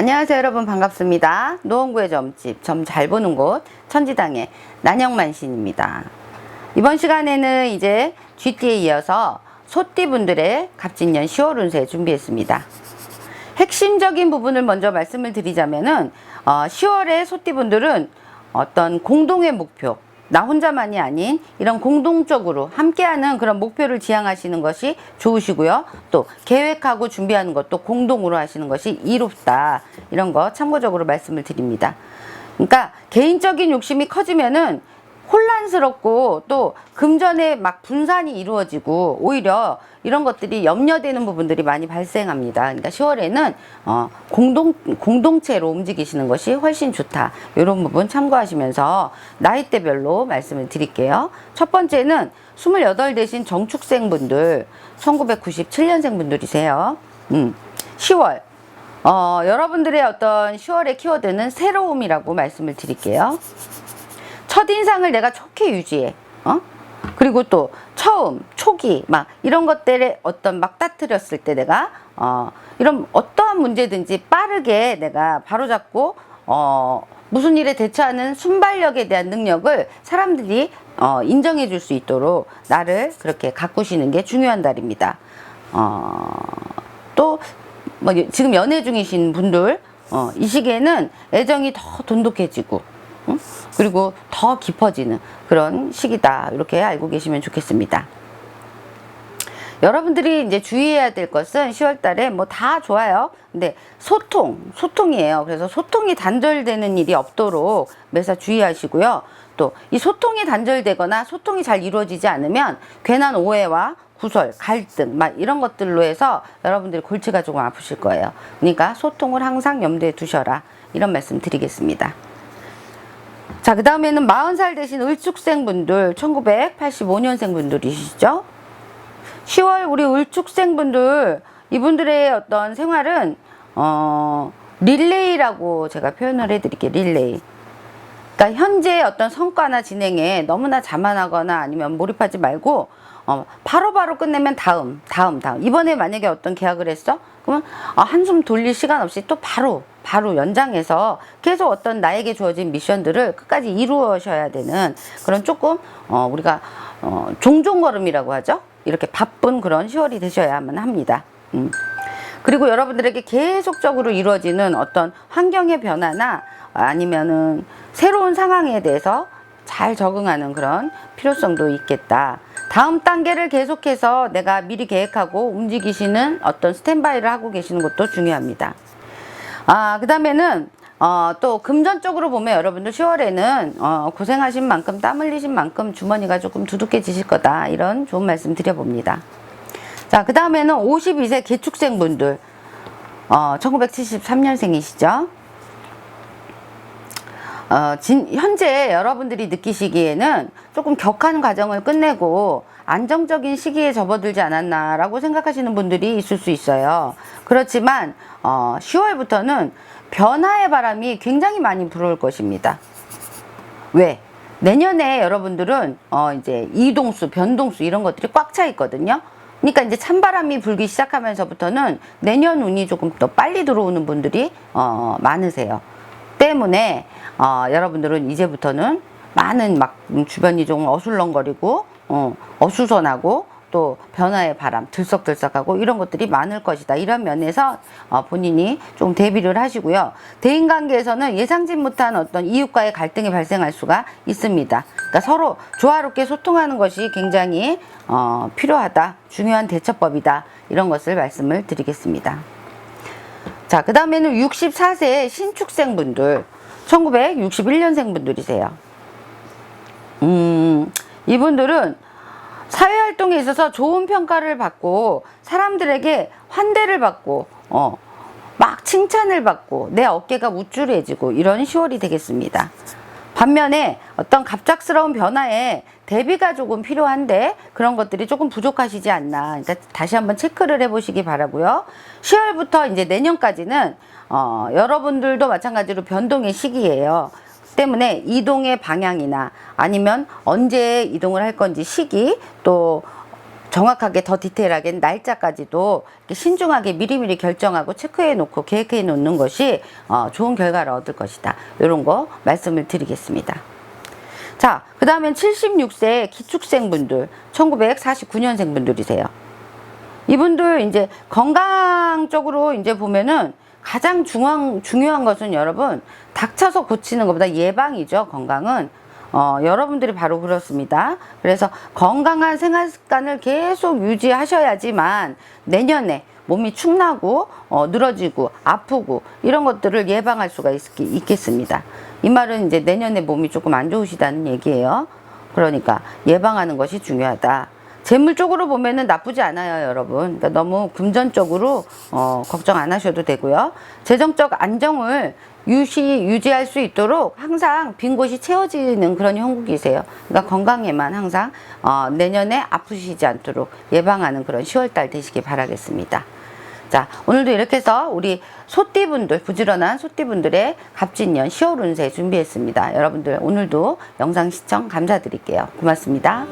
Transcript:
안녕하세요 여러분 반갑습니다. 노원구의 점집 점 잘 보는 곳 천지당의 난영만신입니다. 이번 시간에는 이제 GT에 이어서 소띠분들의 갑진년 10월 운세 준비했습니다. 핵심적인 부분을 먼저 말씀을 드리자면은 어, 10월에 소띠분들은 어떤 공동의 목표 나 혼자만이 아닌 이런 공동적으로 함께하는 그런 목표를 지향하시는 것이 좋으시고요. 또 계획하고 준비하는 것도 공동으로 하시는 것이 이롭다. 이런 거 참고적으로 말씀을 드립니다. 그러니까 개인적인 욕심이 커지면은 혼란스럽고 또 금전에 막 분산이 이루어지고 오히려 이런 것들이 염려되는 부분들이 많이 발생합니다. 그러니까 10월에는 어, 공동 공동체로 움직이시는 것이 훨씬 좋다. 이런 부분 참고하시면서 나이대별로 말씀을 드릴게요. 첫 번째는 28 대신 정축생 분들 1997년생 분들이세요. 음, 10월 어, 여러분들의 어떤 10월의 키워드는 새로움이라고 말씀을 드릴게요. 첫인상을 내가 좋게 유지해. 어? 그리고 또 처음, 초기, 막 이런 것들에 어떤 막 따뜨렸을 때 내가 어, 이런 어떠한 문제든지 빠르게 내가 바로잡고 어, 무슨 일에 대처하는 순발력에 대한 능력을 사람들이 어, 인정해 줄 수 있도록 나를 그렇게 가꾸시는 게 중요한 달입니다. 어, 또, 뭐, 지금 연애 중이신 분들, 어, 이 시기에는 애정이 더 돈독해지고, 응? 그리고 더 깊어지는 그런 시기다. 이렇게 알고 계시면 좋겠습니다. 여러분들이 이제 주의해야 될 것은 10월 달에 뭐 다 좋아요. 근데 소통, 소통이에요. 그래서 소통이 단절되는 일이 없도록 매사 주의하시고요. 또 이 소통이 단절되거나 소통이 잘 이루어지지 않으면 괜한 오해와 구설, 갈등, 막 이런 것들로 해서 여러분들이 골치가 조금 아프실 거예요. 그러니까 소통을 항상 염두에 두셔라. 이런 말씀 드리겠습니다. 자, 그 다음에는 40살 되신 을축생 분들, 1985년생 분들이시죠? 10월 우리 을축생 분들, 이분들의 어떤 생활은, 어, 릴레이라고 제가 표현을 해드릴게요. 릴레이. 그러니까 현재 어떤 성과나 진행에 너무나 자만하거나 아니면 몰입하지 말고, 어, 바로 바로 끝내면 다음, 다음, 다음. 이번에 만약에 어떤 계약을 했어? 그러면 어, 한숨 돌릴 시간 없이 또 바로, 바로 연장해서 계속 어떤 나에게 주어진 미션들을 끝까지 이루어셔야 되는 그런 조금, 어, 우리가, 어, 종종 걸음이라고 하죠? 이렇게 바쁜 그런 10월이 되셔야만 합니다. 음. 그리고 여러분들에게 계속적으로 이루어지는 어떤 환경의 변화나 아니면은 새로운 상황에 대해서 잘 적응하는 그런 필요성도 있겠다. 다음 단계를 계속해서 내가 미리 계획하고 움직이시는 어떤 스탠바이를 하고 계시는 것도 중요합니다. 아, 그 다음에는 어, 또 금전적으로 보면 여러분들 10월에는 어, 고생하신 만큼 땀 흘리신 만큼 주머니가 조금 두둑해지실 거다. 이런 좋은 말씀 드려봅니다. 자, 그 다음에는 52세 개축생 분들, 어, 1973년생이시죠? 어, 진, 현재 여러분들이 느끼시기에는 조금 격한 과정을 끝내고 안정적인 시기에 접어들지 않았나라고 생각하시는 분들이 있을 수 있어요. 그렇지만, 어, 10월부터는 변화의 바람이 굉장히 많이 불어올 것입니다. 왜? 내년에 여러분들은 어 이제 이동수, 변동수 이런 것들이 꽉 차 있거든요. 그러니까 이제 찬바람이 불기 시작하면서부터는 내년 운이 조금 더 빨리 들어오는 분들이 어 많으세요. 때문에 어 여러분들은 이제부터는 많은 막 주변이 좀 어술렁거리고 어 어수선하고 또 변화의 바람, 들썩들썩하고 이런 것들이 많을 것이다. 이런 면에서 어, 본인이 좀 대비를 하시고요. 대인 관계에서는 예상치 못한 어떤 이웃과의 갈등이 발생할 수가 있습니다. 그러니까 서로 조화롭게 소통하는 것이 굉장히 어, 필요하다. 중요한 대처법이다. 이런 것을 말씀을 드리겠습니다. 자, 그 다음에는 64세 신축생 분들, 1961년생 분들이세요. 음, 이분들은 사회활동에 있어서 좋은 평가를 받고 사람들에게 환대를 받고 어, 막 칭찬을 받고 내 어깨가 우쭐해지고 이런 10월이 되겠습니다. 반면에 어떤 갑작스러운 변화에 대비가 조금 필요한데 그런 것들이 조금 부족하시지 않나. 그러니까 다시 한번 체크를 해보시기 바라고요. 10월부터 이제 내년까지는 어, 여러분들도 마찬가지로 변동의 시기예요. 때문에 이동의 방향이나 아니면 언제 이동을 할 건지 시기 또 정확하게 더 디테일하게 날짜까지도 신중하게 미리미리 결정하고 체크해 놓고 계획해 놓는 것이 어, 좋은 결과를 얻을 것이다. 이런 거 말씀을 드리겠습니다. 자, 그 다음엔 76세 기축생분들, 1949년생 분들이세요. 이분들 이제 건강적으로 이제 보면은 가장 중앙, 중요한 것은 여러분 닥쳐서 고치는 것보다 예방이죠. 건강은. 어, 여러분들이 바로 그렇습니다. 그래서 건강한 생활 습관을 계속 유지하셔야지만 내년에 몸이 축나고 어, 늘어지고 아프고 이런 것들을 예방할 수가 있, 있겠습니다. 이 말은 이제 내년에 몸이 조금 안 좋으시다는 얘기예요. 그러니까 예방하는 것이 중요하다. 재물 쪽으로 보면은 나쁘지 않아요, 여러분. 그러니까 너무 금전적으로 어, 걱정 안 하셔도 되고요. 재정적 안정을 유시 유지할 수 있도록 항상 빈 곳이 채워지는 그런 형국이세요. 그러니까 건강에만 항상 어, 내년에 아프시지 않도록 예방하는 그런 10월달 되시길 바라겠습니다. 자, 오늘도 이렇게 해서 우리 소띠분들, 부지런한 소띠분들의 갑진년 10월 운세 준비했습니다. 여러분들 오늘도 영상 시청 감사드릴게요. 고맙습니다.